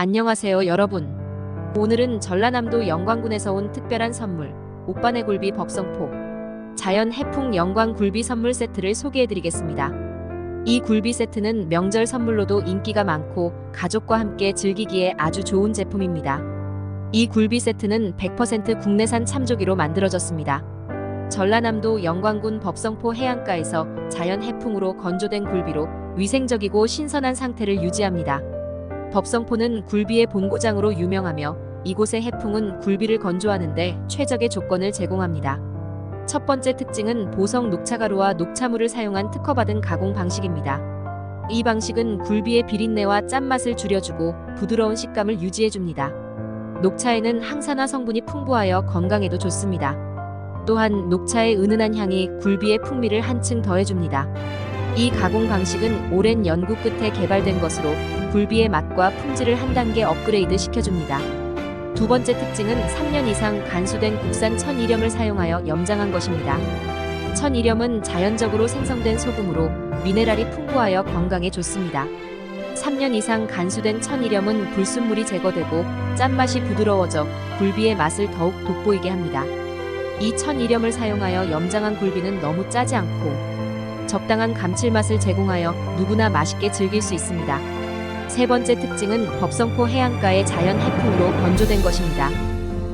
안녕하세요 여러분. 오늘은 전라남도 영광군에서 온 특별한 선물 오빠네 굴비 법성포 자연 해풍 영광 굴비 선물 세트를 소개해드리겠습니다. 이 굴비 세트는 명절 선물로도 인기가 많고 가족과 함께 즐기기에 아주 좋은 제품입니다. 이 굴비 세트는 100% 국내산 참조기로 만들어졌습니다. 전라남도 영광군 법성포 해안가에서 자연 해풍으로 건조된 굴비로 위생적이고 신선한 상태를 유지합니다. 법성포는 굴비의 본고장으로 유명하며 이곳의 해풍은 굴비를 건조하는데 최적의 조건을 제공합니다. 첫 번째 특징은 보성 녹차가루와 녹차물을 사용한 특허받은 가공 방식입니다. 이 방식은 굴비의 비린내와 짠맛을 줄여주고 부드러운 식감을 유지해줍니다. 녹차에는 항산화 성분이 풍부하여 건강에도 좋습니다. 또한 녹차의 은은한 향이 굴비의 풍미를 한층 더해줍니다. 이 가공 방식은 오랜 연구 끝에 개발된 것으로 굴비의 맛과 품질을 한 단계 업그레이드 시켜줍니다. 두 번째 특징은 3년 이상 간수된 국산 천일염을 사용하여 염장한 것입니다. 천일염은 자연적으로 생성된 소금으로 미네랄이 풍부하여 건강에 좋습니다. 3년 이상 간수된 천일염은 불순물이 제거되고 짠맛이 부드러워져 굴비의 맛을 더욱 돋보이게 합니다. 이 천일염을 사용하여 염장한 굴비는 너무 짜지 않고 적당한 감칠맛을 제공하여 누구나 맛있게 즐길 수 있습니다. 세 번째 특징은 법성포 해안가의 자연 해풍으로 건조된 것입니다.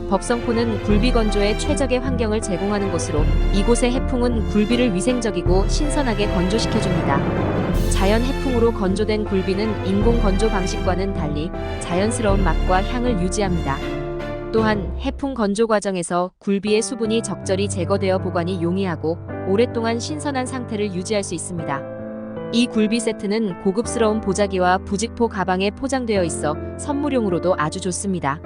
법성포는 굴비 건조에 최적의 환경을 제공하는 곳으로 이곳의 해풍은 굴비를 위생적이고 신선하게 건조시켜줍니다. 자연 해풍으로 건조된 굴비는 인공 건조 방식과는 달리 자연스러운 맛과 향을 유지합니다. 또한 해풍 건조 과정에서 굴비의 수분이 적절히 제거되어 보관이 용이하고 오랫동안 신선한 상태를 유지할 수 있습니다. 이 굴비 세트는 고급스러운 보자기와 부직포 가방에 포장되어 있어 선물용으로도 아주 좋습니다.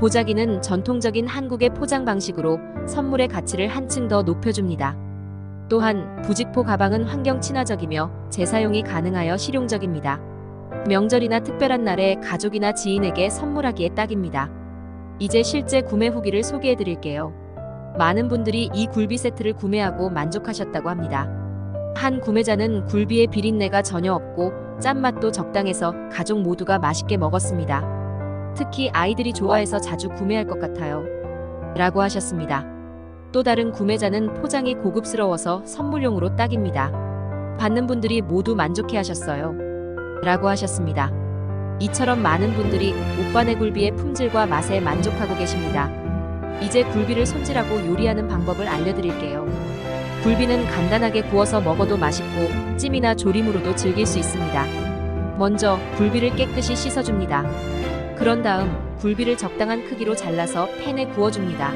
보자기는 전통적인 한국의 포장 방식으로 선물의 가치를 한층 더 높여줍니다. 또한 부직포 가방은 환경 친화적이며 재사용이 가능하여 실용적입니다. 명절이나 특별한 날에 가족이나 지인에게 선물하기에 딱입니다. 이제 실제 구매 후기를 소개해 드릴게요. 많은 분들이 이 굴비 세트를 구매하고 만족하셨다고 합니다. 한 구매자는 굴비의 비린내가 전혀 없고 짠맛도 적당해서 가족 모두가 맛있게 먹었습니다. 특히 아이들이 좋아해서 자주 구매할 것 같아요. 라고 하셨습니다. 또 다른 구매자는 포장이 고급스러워서 선물용으로 딱입니다. 받는 분들이 모두 만족해 하셨어요. 라고 하셨습니다. 이처럼 많은 분들이 오빠네 굴비의 품질과 맛에 만족하고 계십니다. 이제 굴비를 손질하고 요리하는 방법을 알려드릴게요. 굴비는 간단하게 구워서 먹어도 맛있고 찜이나 조림으로도 즐길 수 있습니다. 먼저 굴비를 깨끗이 씻어줍니다. 그런 다음 굴비를 적당한 크기로 잘라서 팬에 구워줍니다.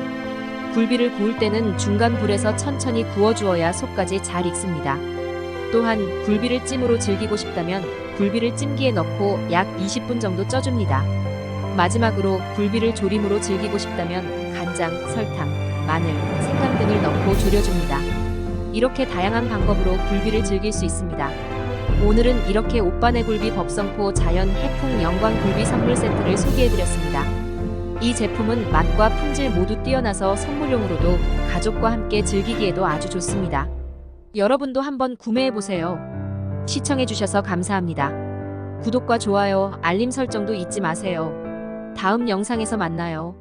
굴비를 구울 때는 중간 불에서 천천히 구워주어야 속까지 잘 익습니다. 또한 굴비를 찜으로 즐기고 싶다면 굴비를 찜기에 넣고 약 20분 정도 쪄줍니다. 마지막으로 굴비를 조림으로 즐기고 싶다면 간장, 설탕, 마늘, 생강 등을 넣고 졸여줍니다. 이렇게 다양한 방법으로 굴비를 즐길 수 있습니다. 오늘은 이렇게 오빠네 굴비 법성포 자연 해풍 영광 굴비 선물 세트를 소개해드렸습니다. 이 제품은 맛과 품질 모두 뛰어나서 선물용으로도 가족과 함께 즐기기에도 아주 좋습니다. 여러분도 한번 구매해보세요. 시청해주셔서 감사합니다. 구독과 좋아요, 알림 설정도 잊지 마세요. 다음 영상에서 만나요.